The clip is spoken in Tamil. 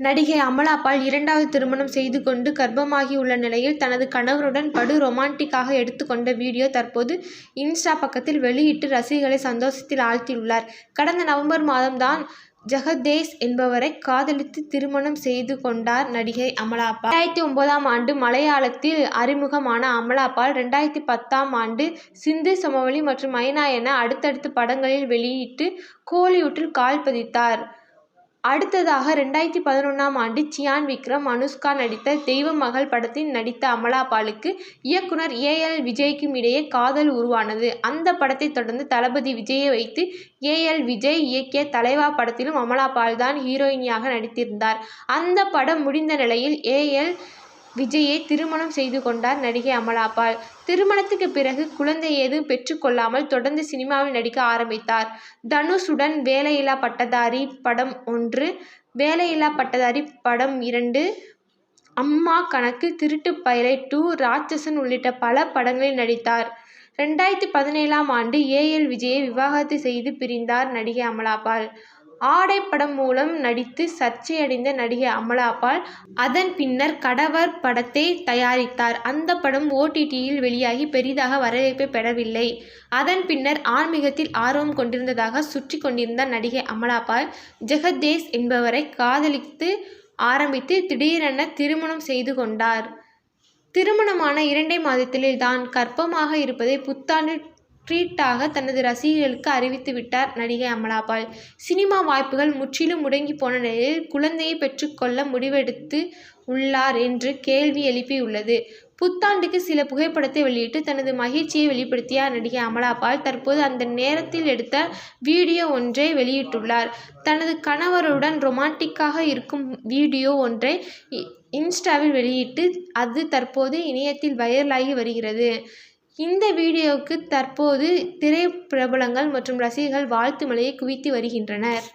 நடிகை அமலா பால் இரண்டாவது திருமணம் செய்து கொண்டு கர்ப்பமாகியுள்ள நிலையில் தனது கணவருடன் படு ரொமான்டிக்காக எடுத்துக்கொண்ட வீடியோ தற்போது இன்ஸ்டா பக்கத்தில் வெளியிட்டு ரசிகர்களை சந்தோஷத்தில் ஆழ்த்தியுள்ளார். கடந்த நவம்பர் மாதம்தான் ஜெகதேஷ் என்பவரை காதலித்து திருமணம் செய்து கொண்டார் நடிகை அமலா ரெண்டாயிரத்தி ஒன்பதாம் ஆண்டு மலையாளத்தில் அறிமுகமான அமலாபால் ரெண்டாயிரத்தி பத்தாம் ஆண்டு சிந்து சமவெளி மற்றும் மைனா என அடுத்தடுத்து படங்களில் வெளியிட்டு கோலிவுட்டில் கால் பதித்தார். அடுத்ததாக ரெண்டாயிரத்தி பதினொன்றாம் ஆண்டு சியான் விக்ரம் அனுஷ்கா நடித்த தெய்வ மகள் படத்தில் நடித்த அமலா பாலுக்கு இயக்குனர் ஏ. எல். விஜய்க்கும் இடையே காதல் உருவானது. அந்த படத்தை தொடர்ந்து தளபதி விஜயை வைத்து ஏ. எல். விஜய் இயக்கிய தலைவா படத்திலும் அமலா பால் தான் ஹீரோயினியாக நடித்திருந்தார். அந்த படம் முடிந்த நிலையில் ஏ. எல். விஜயை திருமணம் செய்து கொண்டார் நடிகை அமலாபால் திருமணத்துக்கு பிறகு குழந்தை ஏதும் பெற்றுக்கொள்ளாமல் தொடர்ந்து சினிமாவில் நடிக்க ஆரம்பித்தார். தனுஷுடன் வேலையில்லா பட்டதாரி படம் ஒன்று, வேலையில்லா பட்டதாரி படம் இரண்டு, அம்மா கணக்கு, திருட்டுப் பயலை டூ, ராட்சசன் உள்ளிட்ட பல படங்களில் நடித்தார். ரெண்டாயிரத்தி பதினேழாம் ஆண்டு ஏ. எல். விஜய்யை விவாகரத்து செய்து பிரிந்தார் நடிகை அமலாபால் ஆடை படம் மூலம் நடித்து சர்ச்சையடைந்த நடிகை அமலா பால் அதன் பின்னர் கடவர் படத்தை தயாரித்தார். அந்த படம் ஓடிடியில் வெளியாகி பெரிதாக வரவேற்பை பெறவில்லை. அதன் பின்னர் ஆன்மீகத்தில் ஆர்வம் கொண்டிருந்ததாக சுற்றிக் கொண்டிருந்த நடிகை அமலா பால். ஜெகதேஷ் என்பவரை காதலித்து ஆரம்பித்து திடீரென திருமணம் செய்து கொண்டார். திருமணமான இரண்டே மாதத்தில் தான் கர்ப்பமாக இருப்பதை புத்தாண்டு ட்ரீட்டாக தனது ரசிகர்களுக்கு அறிவித்து விட்டார் நடிகை அமலாபால் சினிமா வாய்ப்புகள் முற்றிலும் முடங்கி போன நிலையில் குழந்தையை பெற்றுக்கொள்ள முடிவெடுத்து உள்ளார் என்று கேள்வி எழுப்பியுள்ளது. புத்தாண்டுக்கு சில புகைப்படத்தை வெளியிட்டு தனது மகிழ்ச்சியை வெளிப்படுத்திய நடிகை அமலாபால் தற்போது அந்த நேரத்தில் எடுத்த வீடியோ ஒன்றை வெளியிட்டுள்ளார். தனது கணவருடன் ரொமான்டிக்காக இருக்கும் வீடியோ ஒன்றை இன்ஸ்டாவில் வெளியிட்டு அது தற்போது இணையத்தில் வைரலாகி வருகிறது. இந்த வீடியோவுக்கு தற்போது திரைப்பிரபலங்கள் மற்றும் ரசிகர்கள் வாழ்த்து மழையை குவித்து வருகின்றனர்.